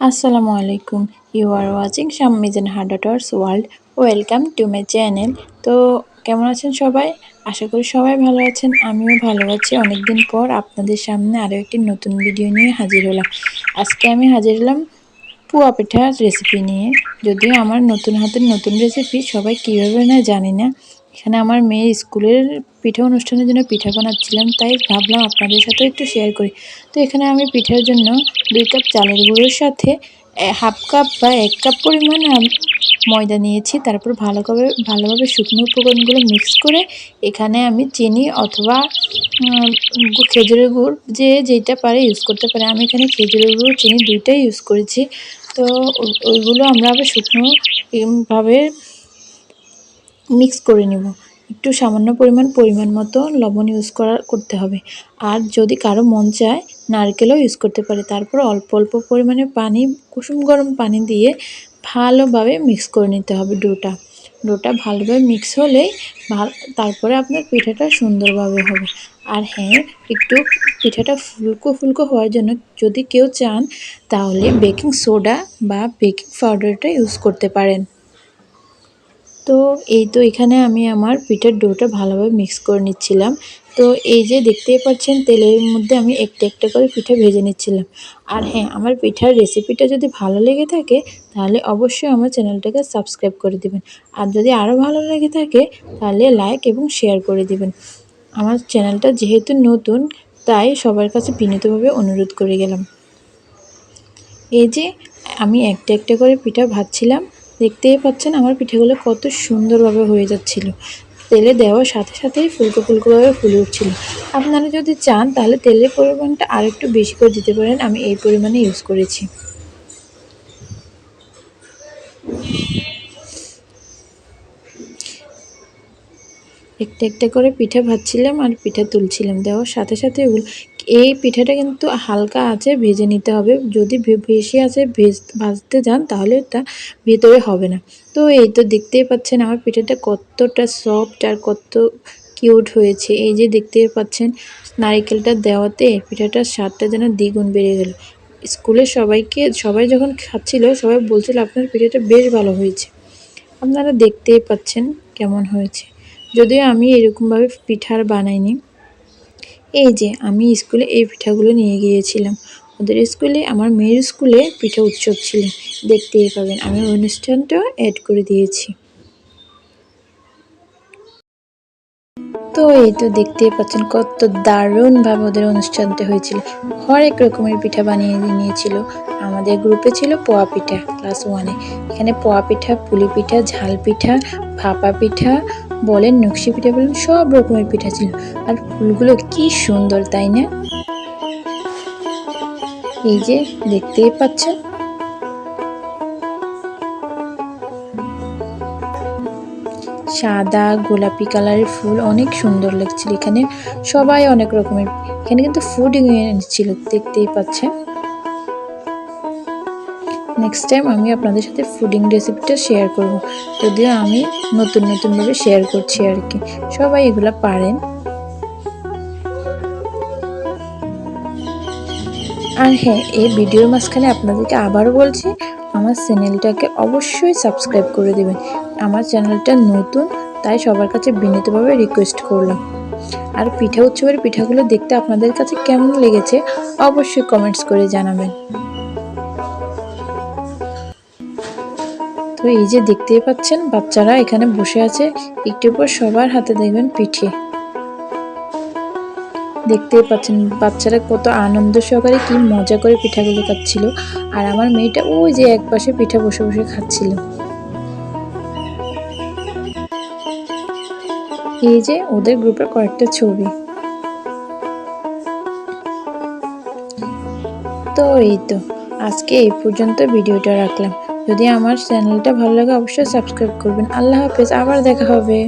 আসসালামু আলাইকুম you are watching Shammijan হার্ডাটার্স world welcome to my channel তো কেমন আছেন সবাই? আশা করি সবাই ভালো আছেন, আমিও ভালো আছি। অনেকদিন পর আপনাদের সামনে আরও একটি নতুন ভিডিও নিয়ে হাজির হলাম। আজকে আমি হাজির হলাম পুয়া পিঠার রেসিপি নিয়ে। যদিও আমার নতুন হাতের নতুন রেসিপি সবাই কীভাবে না জানি না এখানে আমার মেয়ের স্কুলের পিঠা অনুষ্ঠানের জন্য পিঠা বানাচ্ছিলাম, তাই ভাবলাম আপনাদের সাথে একটু শেয়ার করি। তো এখানে আমি পিঠার জন্য দুই কাপ চালের গুঁড়োর সাথে হাফ কাপ বা এক কাপ পরিমাণ ময়দা নিয়েছি। তারপর ভালোভাবে ভালোভাবে শুকনো উপকরণগুলো মিক্স করে এখানে আমি চিনি অথবা খেজুরের গুড় যে যেটা পারে ইউজ করতে পারে। আমি এখানে খেজুরের গুড়, চিনি দুইটাই ইউজ করেছি। তো ওইগুলো আমরা আবার শুকনোভাবে মিক্স করে নেব। একটু সামান্য পরিমাণ পরিমাণ মতো লবণ ইউজ করা, করতে হবে। আর যদি কারও মন চায়, নারকেলও ইউজ করতে পারে। তারপর অল্প অল্প পরিমাণে পানি, কুসুম গরম পানি দিয়ে ভালোভাবে মিক্স করে নিতে হবে ডোটা। ডোটা ভালোভাবে মিক্স হলেই তারপরে আপনার পিঠাটা সুন্দরভাবে হবে। আর হ্যাঁ একটু পিঠাটা ফুলকো ফুলকো হওয়ার জন্য যদি কেউ চান, তাহলে বেকিং সোডা বা বেকিং পাউডারটা ইউজ করতে পারেন। তো এই তো এখানে আমি আমার পিঠার ডোটা ভালোভাবে মিক্স করে নিচ্ছিলাম। তো এই যে দেখতেই পাচ্ছেন, তেলের মধ্যে আমি একটা একটা করে পিঠা ভেজে নিচ্ছিলাম। আর হ্যাঁ আমার পিঠার রেসিপিটা যদি ভালো লেগে থাকে, তাহলে অবশ্যই আমার চ্যানেলটাকে সাবস্ক্রাইব করে দিবেন। আর যদি আরও ভালো লেগে থাকে, তাহলে লাইক এবং শেয়ার করে দিবেন। আমার চ্যানেলটা যেহেতু নতুন, তাই সবার কাছে বিনীতভাবে অনুরোধ করে গেলাম। এই যে আমি একটা একটা করে পিঠা ভাজছিলাম। দেখতেই পাচ্ছেন আমার পিঠেগুলো কত সুন্দরভাবে হয়ে যাচ্ছিল। তেলে দেওয়ার সাথে সাথেই ফুলকো ফুলকোভাবে ফুলে উঠছিল। আপনারা যদি চান তাহলে তেলের পরিমাণটা আর একটু বেশি করে দিতে পারেন, আমি এই পরিমাণে ইউজ করেছি। একটা একটা করে পিঠা ভাজছিলাম আর পিঠা তুলছিলাম। দেওয়ার সাথে সাথে এই পিঠাটা কিন্তু হালকা আছে ভেজে নিতে হবে। যদি বেশি আছে ভেজ, ভাজতে যান, তাহলে তা ভেতরে হবে না। তো এই তো দেখতেই পাচ্ছেন আমার পিঠাটা কতটা সফট আর কত কিউট হয়েছে। এই যে দেখতে পাচ্ছেন, নারিকেলটা দেওয়াতে পিঠাটার স্বাদটা যেন দ্বিগুণ বেড়ে গেল। স্কুলে সবাইকে, সবাই যখন খাচ্ছিল, সবাই বলছিল আপনার পিঠাটা বেশ ভালো হয়েছে। আপনারা দেখতেই পাচ্ছেন কেমন হয়েছে। যদিও আমি এরকমভাবে পিঠার বানাইনি। এই যে, আমি স্কুলে এই পিঠাগুলো নিয়ে গিয়েছিলাম। ওদের স্কুলে, আমার মেয়ের স্কুলে পিঠা উৎসব ছিল। দেখতেই পাবেন, আমি অনুষ্ঠানটাও অ্যাড করে দিয়েছি। তো এই তো দেখতেই পাচ্ছেন, কত দারুণভাবে ওদের অনুষ্ঠানটা হয়েছিল। হরেক রকমের পিঠা বানিয়ে নিয়েছিল। আমাদের গ্রুপে ছিল পোয়া পিঠা ক্লাস ওয়ানে এখানে পোয়া পিঠা, পুলি পিঠা, ঝাল পিঠা, ভাপা পিঠা, বলেন নকশি পিঠা বলেন, সব রকমের পিঠা ছিল। আর ফুলগুলো কি সুন্দর, তাই না? এই যে, দেখতেই পাচ্ছেন সাদা গোলাপি কালারের ফুল অনেক সুন্দর লাগছিল এখানে। সবাই অনেক রকমের। এখানে কিন্তু ফুডিং ছিল, দেখতেই পাচ্ছেন নেক্সট টাইম আমি আপনাদের সাথে ফুডিং রেসিপিটা শেয়ার করব। যদিও আমি নতুন নতুনভাবে শেয়ার করছি আর কি। সবাই এগুলো পারেন। আর হ্যাঁ এই ভিডিওর মাঝখানে আপনাদেরকে আবারও বলছি, আমার চ্যানেলটাকে অবশ্যই সাবস্ক্রাইব করে দেবেন। আমার চ্যানেলটা নতুন, তাই সবার কাছে বিনীতভাবে রিকোয়েস্ট করলাম। আর পিঠা উৎসবের পিঠাগুলো দেখতে আপনাদের কাছে কেমন লেগেছে, অবশ্যই কমেন্টস করে জানাবেন। তো এই যে দেখতেই পাচ্ছেন, বাচ্চারা এখানে বসে আছে একটু পর সবার হাতে দেখবেন পিঠে। দেখতেই পাচ্ছেন বাচ্চারা কত আনন্দ সহকারে কি মজা করে পিঠাগুলো খাচ্ছিল। আর আমার মেয়েটা ওই যে এক পাশে পিঠা বসে বসে খাচ্ছিল। এই যে ওদের গ্রুপের কয়েকটা ছবি। তো এই তো, আজকে এই পর্যন্ত ভিডিওটা রাখলাম। যদি আমার চ্যানেলটা ভালো লাগে অবশ্যই সাবস্ক্রাইব করবেন। আল্লাহ হাফেজ, আবার দেখা হবে।